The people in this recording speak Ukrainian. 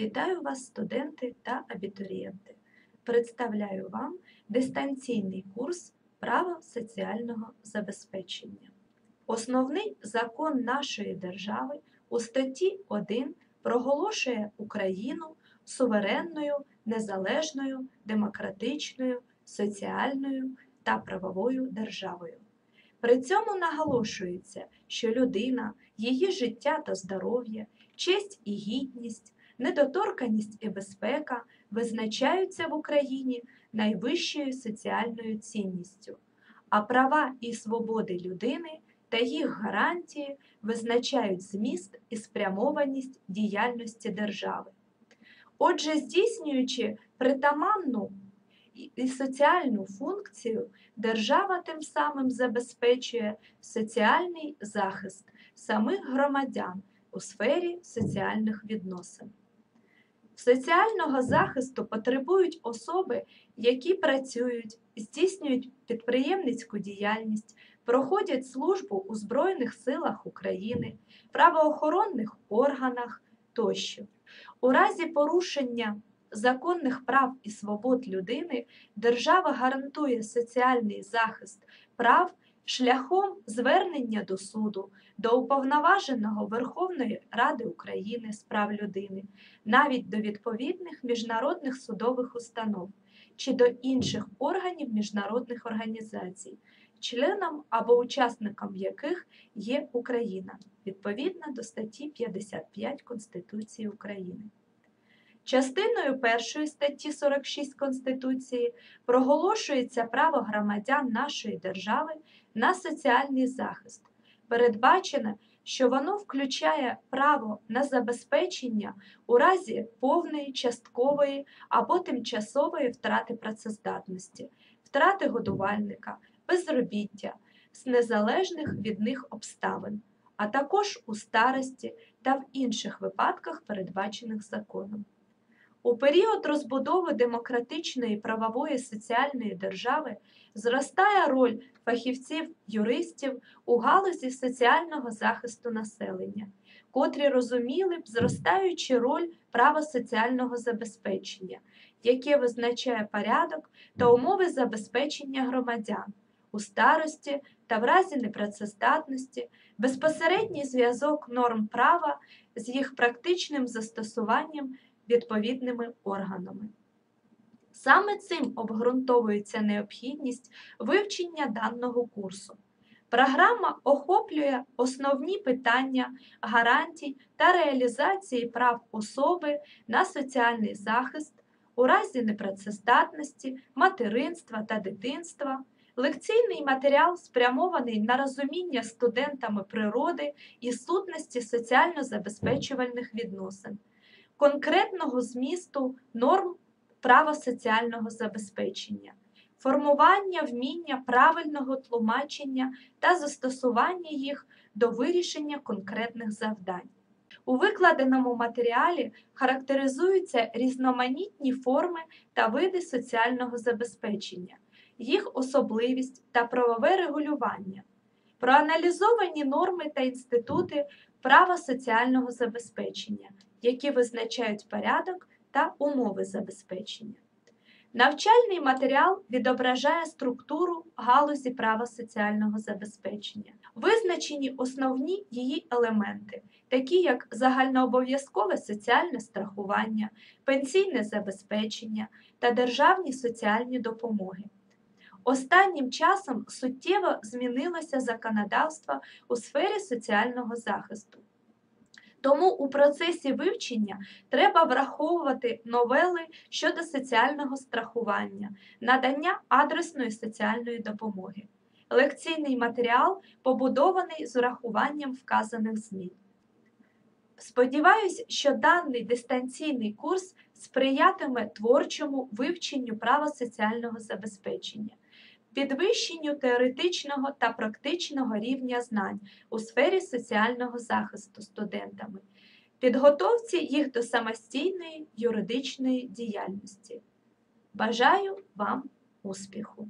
Вітаю вас, студенти та абітурієнти. Представляю вам дистанційний курс Право соціального забезпечення. Основний закон нашої держави у статті 1 проголошує Україну суверенною, незалежною, демократичною, соціальною та правовою державою. При цьому наголошується, що людина, її життя та здоров'я, честь і гідність, недоторканість і безпека визначаються в Україні найвищою соціальною цінністю, а права і свободи людини та їх гарантії визначають зміст і спрямованість діяльності держави. Отже, здійснюючи притаманну і соціальну функцію, держава тим самим забезпечує соціальний захист самих громадян у сфері соціальних відносин. Соціального захисту потребують особи, які працюють, здійснюють підприємницьку діяльність, проходять службу у Збройних силах України, правоохоронних органах тощо. У разі порушення законних прав і свобод людини держава гарантує соціальний захист прав шляхом звернення до суду, до уповноваженого Верховної Ради України з прав людини, навіть до відповідних міжнародних судових установ чи до інших органів міжнародних організацій, членом або учасником яких є Україна відповідно до статті 55 Конституції України. Частиною першої статті 46 Конституції проголошується право громадян нашої держави на соціальний захист. Передбачено, що воно включає право на забезпечення у разі повної, часткової або тимчасової втрати працездатності, втрати годувальника, безробіття з незалежних від них обставин, а також у старості та в інших випадках, передбачених законом. У період розбудови демократичної правової соціальної держави зростає роль фахівців-юристів у галузі соціального захисту населення, котрі розуміли б зростаючу роль права соціального забезпечення, яке визначає порядок та умови забезпечення громадян у старості та в разі непрацездатності, безпосередній зв'язок норм права з їх практичним застосуванням відповідними органами. Саме цим обґрунтовується необхідність вивчення даного курсу. Програма охоплює основні питання гарантій та реалізації прав особи на соціальний захист у разі непрацездатності, материнства та дитинства. Лекційний матеріал спрямований на розуміння студентами природи і сутності соціально забезпечувальних відносин конкретного змісту норм права соціального забезпечення, формування вміння правильного тлумачення та застосування їх до вирішення конкретних завдань. У викладеному матеріалі характеризуються різноманітні форми та види соціального забезпечення, їх особливість та правове регулювання, проаналізовані норми та інститути права соціального забезпечення, які визначають порядок та умови забезпечення. Навчальний матеріал відображає структуру галузі права соціального забезпечення, визначені основні її елементи, такі як загальнообов'язкове соціальне страхування, пенсійне забезпечення та державні соціальні допомоги. Останнім часом суттєво змінилося законодавство у сфері соціального захисту. Тому у процесі вивчення треба враховувати новели щодо соціального страхування, надання адресної соціальної допомоги. Лекційний матеріал побудований з урахуванням вказаних змін. Сподіваюсь, що даний дистанційний курс сприятиме творчому вивченню права соціального забезпечення підвищенню теоретичного та практичного рівня знань у сфері соціального захисту студентами, підготовці їх до самостійної юридичної діяльності. Бажаю вам успіху!